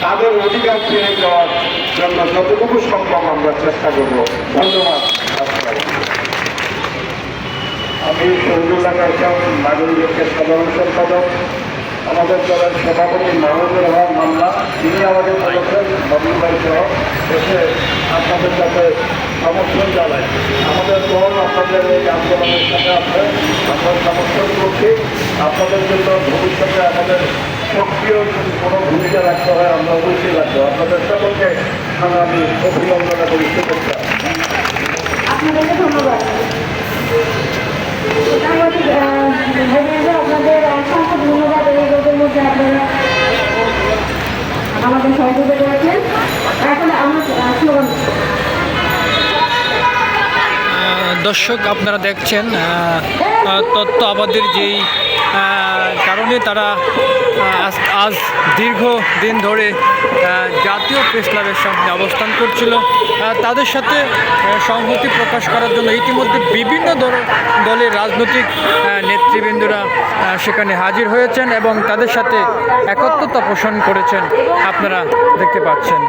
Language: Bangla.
তাদের অধিকার ফিরে দেওয়ার জন্য যতটুকু সম্ভব আমরা চেষ্টা করব। ধন্যবাদ। আমি শহীদুল্লাহ কাসম নাগরিকের সাধারণ সম্পাদক। আমাদের দলের সভাপতি মাহমুদুর রহমান মামলা, তিনি আমাদের বলেছেন ভাই সহ এসে আপনাদের সাথে সমর্থন জানায়। আমাদের দল আপনাদের এই আন্দোলনের সাথে আছে। আমরা সমর্থন করছি। আপনাদের জন্য ভবিষ্যতে আমাদের সক্রিয় যদি কোনো ভূমিকা রাখতে হয় আমরা অবশ্যই রাখব। আপনাদের সকলকে আমি অভিনন্দন এবং শুভেচ্ছা। আপনাদেরকে ধন্যবাদ। আপনাদের। অসংখ্য ধন্যবাদ এই রোগের মধ্যে আপনারা আমাদের সহযোগিতা করেছেন। এখন আমরা দর্শক আপনারা দেখছেন তত্ত্ব আবাদের যেই কারণে তারা আজ দীর্ঘ দিন ধরে জাতীয় প্রেস ক্লাবের সামনে অবস্থান করছিল। তাদের সাথে সংহতি প্রকাশ করার জন্য ইতিমধ্যে বিভিন্ন দল- দলের রাজনৈতিক নেতৃবৃন্দরা সেখানে হাজির হয়েছেন এবং তাদের সাথে একত্রতা পোষণ করেছেন। আপনারা দেখতে পাচ্ছেন।